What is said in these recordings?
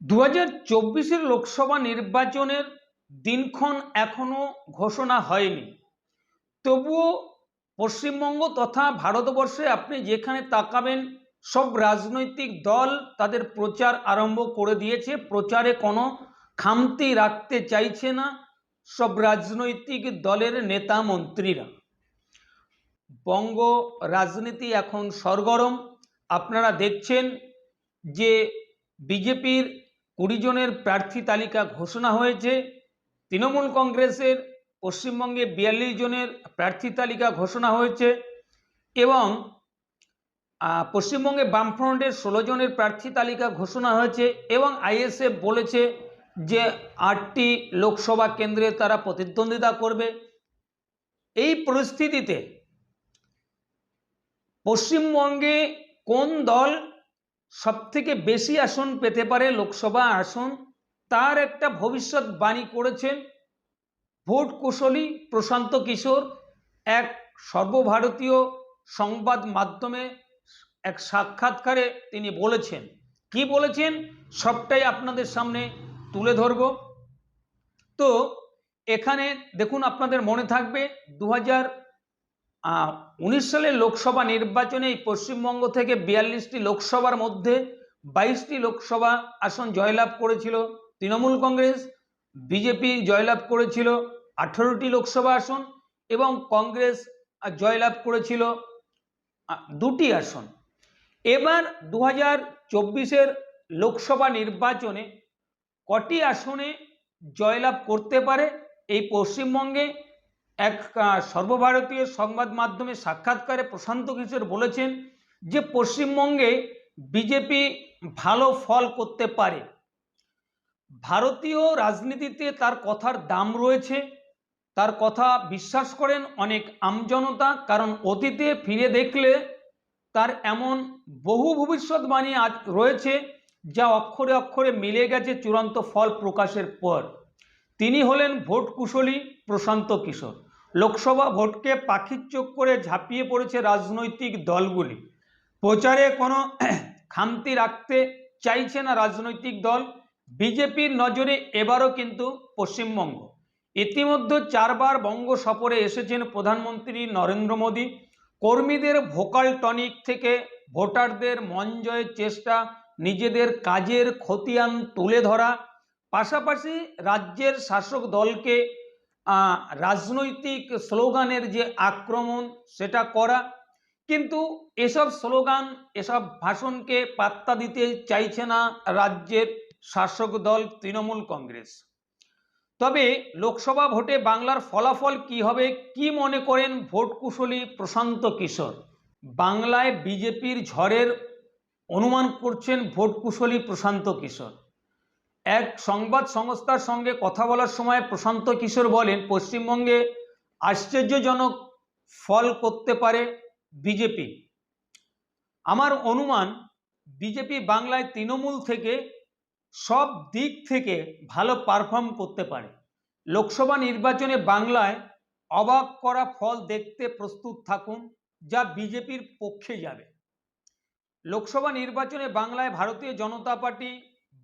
দু হাজার চব্বিশের লোকসভা নির্বাচনের দিনক্ষণ এখনও ঘোষণা হয়নি। তবুও পশ্চিমবঙ্গ তথা ভারতবর্ষে আপনি যেখানে তাকাবেন, সব রাজনৈতিক দল তাদের প্রচার আরম্ভ করে দিয়েছে। প্রচারে কোনো খামতি রাখতে চাইছে না সব রাজনৈতিক দলের নেতা মন্ত্রীরা। বঙ্গ রাজনীতি এখন সরগরম। আপনারা দেখছেন যে বিজেপির কুড়ি জনের প্রার্থী তালিকা ঘোষণা হয়েছে। তৃণমূল কংগ্রেসের পশ্চিমবঙ্গে বিয়াল্লিশ জনের প্রার্থী তালিকা ঘোষণা হয়েছে এবং পশ্চিমবঙ্গে বামফ্রন্টের ষোলো জনের প্রার্থী তালিকা ঘোষণা হয়েছে এবং আইএসএফ বলেছে যে আটটি লোকসভা কেন্দ্রে তারা প্রতিদ্বন্দ্বিতা করবে। এই পরিস্থিতিতে পশ্চিমবঙ্গে কোন দল সবথেকে বেশি আসন পেতে পারে লোকসভা আসন, তার একটা ভবিষ্যৎবাণী করেছেন ভোট কুশলী প্রশান্ত কিশোর, এক সর্বভারতীয় সংবাদ মাধ্যমে এক সাক্ষাৎকারে তিনি বলেছেন। কি বলেছেন? সবটাই আপনাদের সামনে তুলে ধরব। তো, এখানে দেখুন আপনাদের মনে থাকবে দু হাজার উনিশ সালের লোকসভা নির্বাচনে পশ্চিমবঙ্গ থেকে বিয়াল্লিশটি লোকসভার মধ্যে বাইশটি লোকসভা আসন জয়লাভ করেছিল তৃণমূল কংগ্রেস, বিজেপি জয়লাভ করেছিল আঠারোটি লোকসভা আসন এবং কংগ্রেস জয়লাভ করেছিল দুটি আসন। এবার দু হাজার চব্বিশের লোকসভা নির্বাচনে কটি আসনে জয়লাভ করতে পারে এই পশ্চিমবঙ্গে? এক সর্বভারতীয় সংবাদ মাধ্যমে সাক্ষাৎকারে প্রশান্ত কিশোর বলেছেন যে পশ্চিমবঙ্গে বিজেপি ভালো ফল করতে পারে। ভারতীয় রাজনীতিতে তার কথার দাম রয়েছে। তার কথা বিশ্বাস করেন অনেক আমজনতা কারণ অতীতে ফিরে দেখলে তার এমন বহু ভবিষ্যৎবাণী আজ রয়েছে যা অক্ষরে অক্ষরে মিলে গেছে চূড়ান্ত ফল প্রকাশের পর। তিনি হলেন ভোট কুশলী প্রশান্ত কিশোর। লোকসভা ভোটকে পাখির চোখ করে ঝাঁপিয়ে পড়েছে রাজনৈতিক দলগুলি। প্রচারে কোনো খামতি রাখতে চাইছে না রাজনৈতিক দল। বিজেপির নজরে এবারও কিন্তু পশ্চিমবঙ্গ। ইতিমধ্যে চারবার বঙ্গ সফরে এসেছেন প্রধানমন্ত্রী নরেন্দ্র মোদী। কর্মীদের ভোকাল টনিক থেকে ভোটারদের মন জয়ের চেষ্টা, নিজেদের কাজের খতিয়ান তুলে ধরা, পাশাপাশি রাজ্যের শাসক দলকে রাজনৈতিক স্লোগানের যে আক্রমণ, সেটা করা। কিন্তু এসব স্লোগান, এসব ভাষণকে পাত্তা দিতে চাইছে না রাজ্যের শাসক দল তৃণমূল কংগ্রেস। তবে লোকসভা ভোটে বাংলার ফলাফল কি হবে, কি মনে করেন ভোট কুশলী প্রশান্ত কিশোর? বাংলায় বিজেপির ঝড়ের অনুমান করছেন ভোট কুশলী প্রশান্ত কিশোর। এক সংবাদ সংস্থার সঙ্গে কথা বলার সময় প্রশান্ত কিশোর বলেন, পশ্চিমবঙ্গে আশ্চর্যজনক ফল করতে পারে বিজেপি। আমার অনুমান, বিজেপি বাংলায় তৃণমূল থেকে সব দিক থেকে ভালো পারফর্ম করতে পারে। লোকসভা নির্বাচনে বাংলায় অবাক করা ফল দেখতে প্রস্তুত থাকুন, যা বিজেপির পক্ষে যাবে। লোকসভা নির্বাচনে বাংলায় ভারতীয় জনতা পার্টি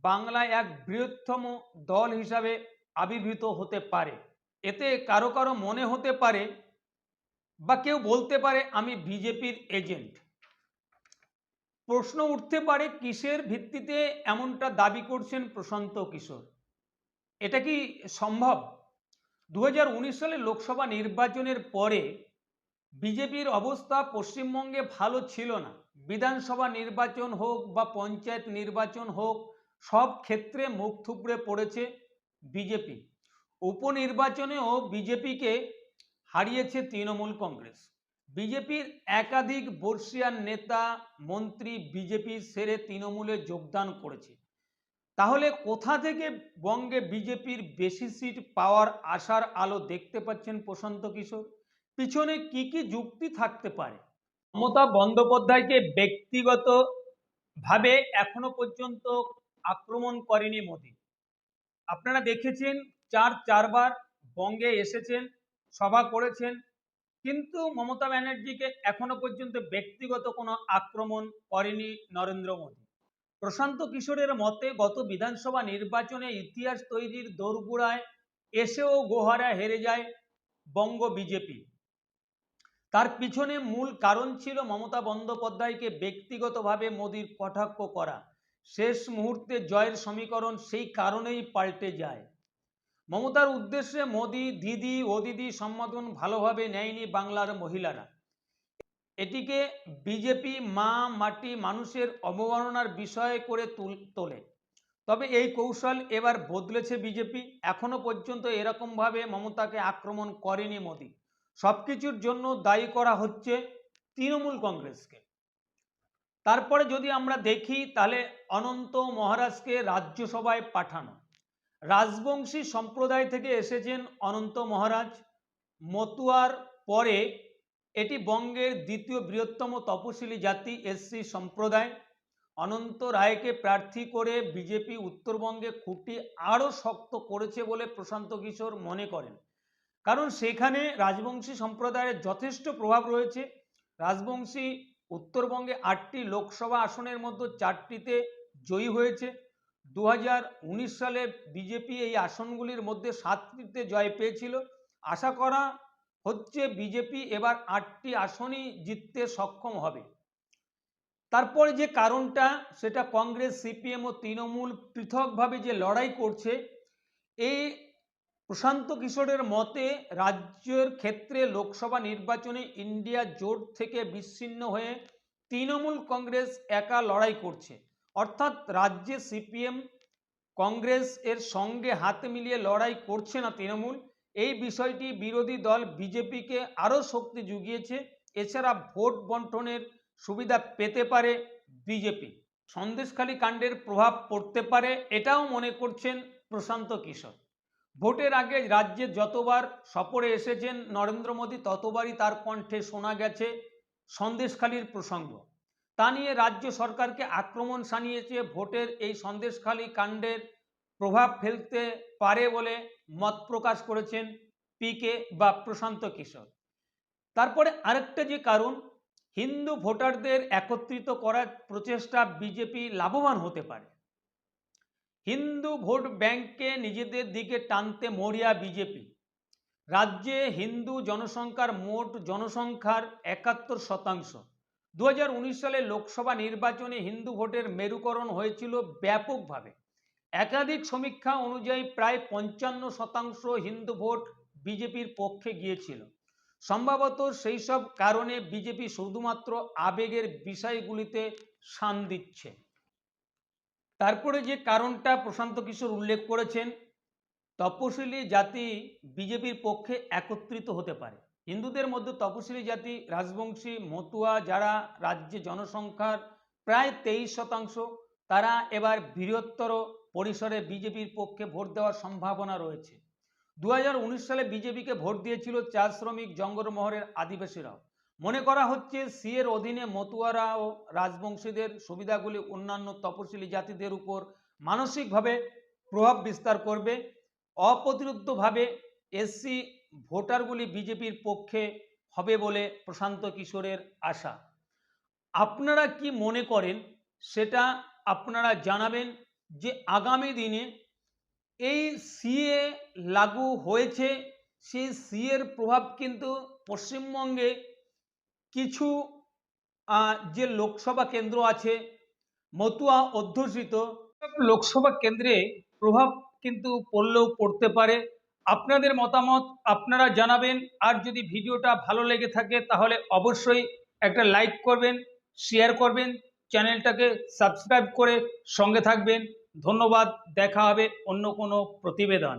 বাংলায় এক বৃহত্তম দল হিসাবে আবির্ভূত হতে পারে। এতে কারও কারও মনে হতে পারে বা কেউ বলতে পারে, আমি বিজেপির এজেন্ট। প্রশ্ন উঠতে পারে, কিসের ভিত্তিতে এমনটা দাবি করছেন প্রশান্ত কিশোর? এটা কি সম্ভব? দু হাজার উনিশ সালে লোকসভা নির্বাচনের পরে বিজেপির অবস্থা পশ্চিমবঙ্গে ভালো ছিল না। বিধানসভা নির্বাচন হোক বা পঞ্চায়েত নির্বাচন হোক সব ক্ষেত্রে মুখ থুবড়ে পড়েছে বিজেপি। উপনির্বাচনেও বিজেপিকে হারিয়েছে তৃণমূল কংগ্রেস। বিজেপির একাধিক বর্ষিয়ান নেতা, মন্ত্রী বিজেপি সেরে তৃণমূলে যোগদান করেছে। তাহলে কোথা থেকে বঙ্গে বিজেপির বেশি সিট পাওয়ার আশার আলো দেখতে পাচ্ছেন প্রশান্ত কিশোর? পিছনে কি কি যুক্তি থাকতে পারে? মমতা বন্দ্যোপাধ্যায়কে ব্যক্তিগত ভাবে এখনও পর্যন্ত আক্রমণ করেনি মোদি। আপনারা দেখেছেন, চার, চারবার বঙ্গে এসেছেন, সভা করেছেন, কিন্তু মমতা ব্যানার্জিকে এখনও পর্যন্ত ব্যক্তিগত কোনো আক্রমণ করেনি নরেন্দ্র মোদী। প্রশান্ত কিশোরের মতে, গত বিধানসভা নির্বাচনে ইতিহাস তৈরির দোরগোড়ায় এসেও গোহারা হেরে যায় বঙ্গ বিজেপি। তার পিছনে মূল কারণ ছিল মমতা বন্দ্যোপাধ্যায়কে ব্যক্তিগতভাবে মোদির কটাক্ষ করা। শেষ মুহূর্তে জয়ের সমীকরণ সেই কারণেই পাল্টে যায়। মমতার উদ্দেশ্যে মোদি, দিদি ও দিদি সম্বোধন ভালোভাবে নেয়নি বাংলার মহিলারা। এটিকে বিজেপি, মা, মাটি মানুষের অবমাননার বিষয় করে তুল- তবে এই কৌশল এবার বদলেছে বিজেপি। এখনও পর্যন্ত এরকমভাবে মমতাকে আক্রমণ করেনি মোদি। সবকিছুর জন্য দায়ী করা হচ্ছে তৃণমূল কংগ্রেসকে। তারপরে যদি আমরা দেখি, তাহলে অনন্ত মহারাজকে রাজ্যসভায় পাঠানো। রাজবংশী সম্প্রদায় থেকে এসেছেন অনন্ত মহারাজ। মতুয়ার পরে এটি বঙ্গের দ্বিতীয় বৃহত্তম তপশিলি জাতি এসসি সম্প্রদায়। অনন্ত রায়কে প্রার্থী করে বিজেপি উত্তরবঙ্গে খুঁটি আরও শক্ত করেছে বলে প্রশান্ত কিশোর মনে করেন। কারণ সেখানে রাজবংশী সম্প্রদায়ের যথেষ্ট প্রভাব রয়েছে। রাজবংশী উত্তরবঙ্গে আটটি লোকসভা আসনের মধ্যে চারটিতে জয়ী হয়েছে। দু হাজার উনিশ সালে বিজেপি এই আসনগুলির মধ্যে সাতটিতে জয় পেয়েছিল। আশা করা হচ্ছে বিজেপি এবার আটটি আসনই জিততে সক্ষম হবে। তারপরে যে কারণটা, সেটা কংগ্রেস, সিপিএম ও তৃণমূল পৃথকভাবে যে লড়াই করছে এই প্রশান্ত কিশোরের মতে, রাজ্যের ক্ষেত্রে লোকসভা নির্বাচনে ইন্ডিয়া জোট থেকে বিচ্ছিন্ন হয়ে তৃণমূল কংগ্রেস একা লড়াই করছে। অর্থাৎ রাজ্যে সিপিএম, কংগ্রেস এর সঙ্গে হাত মিলিয়ে লড়াই করছে না তৃণমূল। এই বিষয়টি বিরোধী দল বিজেপিকে আরও শক্তি জুগিয়েছে। এছাড়া ভোট বন্টনের সুবিধা পেতে পারে বিজেপি। সন্দেশখালী কাণ্ডের প্রভাব পড়তে পারে, এটাও মনে করছেন প্রশান্ত কিশোর। ভোটের আগে রাজ্যে যতবার সফরে এসেছেন নরেন্দ্র মোদী, ততবারই তার কণ্ঠে শোনা গেছে সন্দেশখালীর প্রসঙ্গ। তা নিয়ে রাজ্য সরকারকে আক্রমণ সানিয়েছে ভোটের এই সন্দেশখালী কাণ্ডের প্রভাব ফেলতে পারে বলে মত প্রকাশ করেছেন পিকে বা প্রশান্ত কিশোর। তারপরে আরেকটা যে কারণ, হিন্দু ভোটারদের একত্রিত করার প্রচেষ্টা বিজেপি লাভবান হতে পারে। হিন্দু ভোট ব্যাংককে নিজেদের দিকে টানতে মরিয়া বিজেপি। রাজ্যে হিন্দু জনসংখ্যার মোট জনসংখ্যার একাত্তর শতাংশ। দু হাজার উনিশ সালে লোকসভা নির্বাচনে হিন্দু ভোটের মেরুকরণ হয়েছিল ব্যাপকভাবে। একাধিক সমীক্ষা অনুযায়ী প্রায় পঞ্চান্ন শতাংশ হিন্দু ভোট বিজেপির পক্ষে গিয়েছিল। সম্ভবত সেই সব কারণে বিজেপি শুধুমাত্র আবেগের বিষয়গুলিতে শান দিচ্ছে। তারপরে যে কারণটা প্রশান্ত কিশোর উল্লেখ করেছেন, তপশিলি জাতি বিজেপির পক্ষে একত্রিত হতে পারে। হিন্দুদের মধ্যে তপশিলি জাতি, রাজবংশী, মতুয়া যারা রাজ্যে জনসংখ্যার প্রায় তেইশ শতাংশ, তারা এবার বৃহত্তর পরিসরে বিজেপির পক্ষে ভোট দেওয়ার সম্ভাবনা রয়েছে। দু হাজার উনিশ সালে বিজেপিকে ভোট দিয়েছিল চা শ্রমিক জঙ্গলমহরের আদিবাসীরাও। মনে করা হচ্ছে সি এর অধীনে মতুয়ারা ও রাজবংশীদের সুবিধাগুলি অন্যান্য তপশিলি জাতিদের উপর মানসিকভাবে প্রভাব বিস্তার করবে। অপ্রতিরোধ্যভাবে এসসি ভোটারগুলি বিজেপির পক্ষে হবে বলে প্রশান্ত কিশোরের আশা। আপনারা কি মনে করেন, সেটা আপনারা জানাবেন যে আগামী দিনে এই সিএ লাগু হয়েছে? সেই সিএর প্রভাব কিন্তু পশ্চিমবঙ্গে কিছু যে লোকসভা কেন্দ্র আছে, মতুয়া অধ্যুষিত লোকসভা কেন্দ্রে প্রভাব কিন্তু পড়লেও পড়তে পারে। আপনাদের মতামত আপনারা জানাবেন। আর যদি ভিডিওটা ভালো লেগে থাকে, তাহলে অবশ্যই একটা লাইক করবেন, শেয়ার করবেন, চ্যানেলটাকে সাবস্ক্রাইব করে সঙ্গে থাকবেন। ধন্যবাদ। দেখা হবে অন্য কোনো প্রতিবেদন।